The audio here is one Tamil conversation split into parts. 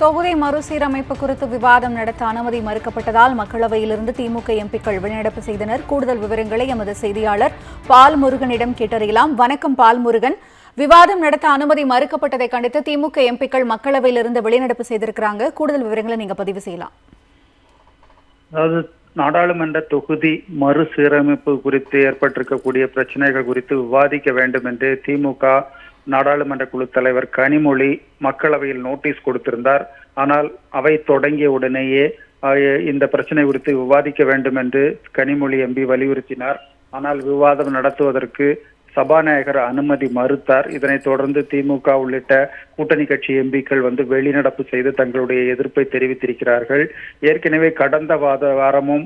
தொகுதி மறுசீரமைப்பு குறித்து விவாதம் நடத்த அனுமதி மறுக்கப்பட்டதால் மக்களவையிலிருந்து திமுக எம்பிக்கள் வெளிநடப்பு செய்தனர். கூடுதல் விவரங்களை எமது செய்தியாளர் பால் முருகனிடம் கேட்டறியலாம். வணக்கம் பால்முருகன். விவாதம் நடத்த அனுமதி மறுக்கப்பட்டதை கண்டித்து திமுக எம்பிக்கள் மக்களவையிலிருந்து வெளிநடப்பு செய்திருக்கிறாங்க. கூடுதல் விவரங்களை நீங்க பதிவு செய்யலாம். அதாவது நாடாளுமன்ற தொகுதி மறுசீரமைப்பு குறித்து ஏற்பட்டிருக்கக்கூடிய பிரச்சனைகள் குறித்து விவாதிக்க வேண்டும் என்று திமுக நாடாளுமன்ற குழு தலைவர் கனிமொழி மக்களவையில் நோட்டீஸ் கொடுத்திருந்தார். ஆனால் அவை தொடங்கிய உடனேயே இந்த பிரச்சனை குறித்து விவாதிக்க வேண்டும் என்று கனிமொழி எம்பி வலியுறுத்தினார். ஆனால் விவாதம் நடத்துவதற்கு சபாநாயகர் அனுமதி மறுத்தார். இதனைத் தொடர்ந்து திமுக உள்ளிட்ட கூட்டணி கட்சி எம்பிக்கள் வந்து வெளிநடப்பு செய்து தங்களுடைய எதிர்ப்பை தெரிவித்திருக்கிறார்கள். ஏற்கனவே கடந்த வாத வாரமும்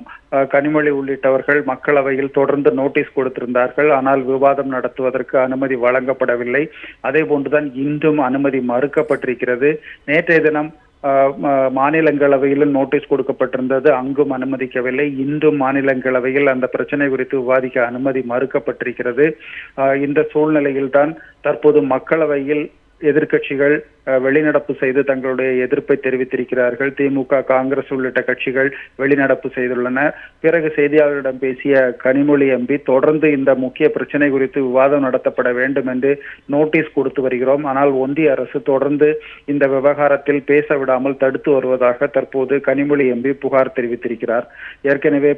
கனிமொழி உள்ளிட்டவர்கள் மக்களவையில் தொடர்ந்து நோட்டீஸ் கொடுத்திருந்தார்கள். ஆனால் விவாதம் நடத்துவதற்கு அனுமதி வழங்கப்படவில்லை. அதே போன்றுதான் இன்றும் அனுமதி மறுக்கப்பட்டிருக்கிறது. நேற்றைய தினம் மாநிலங்களவையிலும் நோட்டீஸ் கொடுக்கப்பட்டிருந்தது. அங்கும் அனுமதிக்கவில்லை. இன்றும் மாநிலங்களவையில் அந்த பிரச்சனை குறித்து விவாதிக்க அனுமதி மறுக்கப்பட்டிருக்கிறது. அஹ், இந்த சூழ்நிலையில்தான் தற்போது மக்களவையில் எதிர்கட்சிகள் வெளிநடப்பு செய்து தங்களுடைய எதிர்ப்பை தெரிவித்திருக்கிறார்கள். திமுக காங்கிரஸ் உள்ளிட்ட கட்சிகள் வெளிநடப்பு செய்துள்ளன. பிறகு செய்தியாளர்களிடம் பேசிய கனிமொழி எம்பி தொடர்ந்து இந்த முக்கிய பிரச்சனை குறித்து விவாதம் நடத்தப்பட வேண்டும் என்று நோட்டீஸ் கொடுத்து வருகிறோம். ஆனால் ஒன்றிய அரசு தொடர்ந்து இந்த விவகாரத்தில் பேச விடாமல் தடுத்து வருவதாக தற்போது கனிமொழி எம்பி புகார் தெரிவித்திருக்கிறார். ஏற்கனவே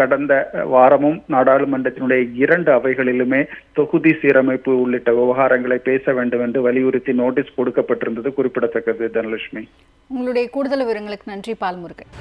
கடந்த வாரமும் நாடாளுமன்றத்தினுடைய இரண்டு அவைகளிலுமே தொகுதி சீரமைப்பு உள்ளிட்ட விவகாரங்களை பேச வேண்டும் என்று வலியுறுத்தி நோட்டீஸ் கொடுக்கப்பட்டிருந்தது குறிப்பிடத்தக்கது தனலட்சுமி. உங்களுடைய கூடுதல் விவரங்களுக்கு நன்றி பால்முருகன்.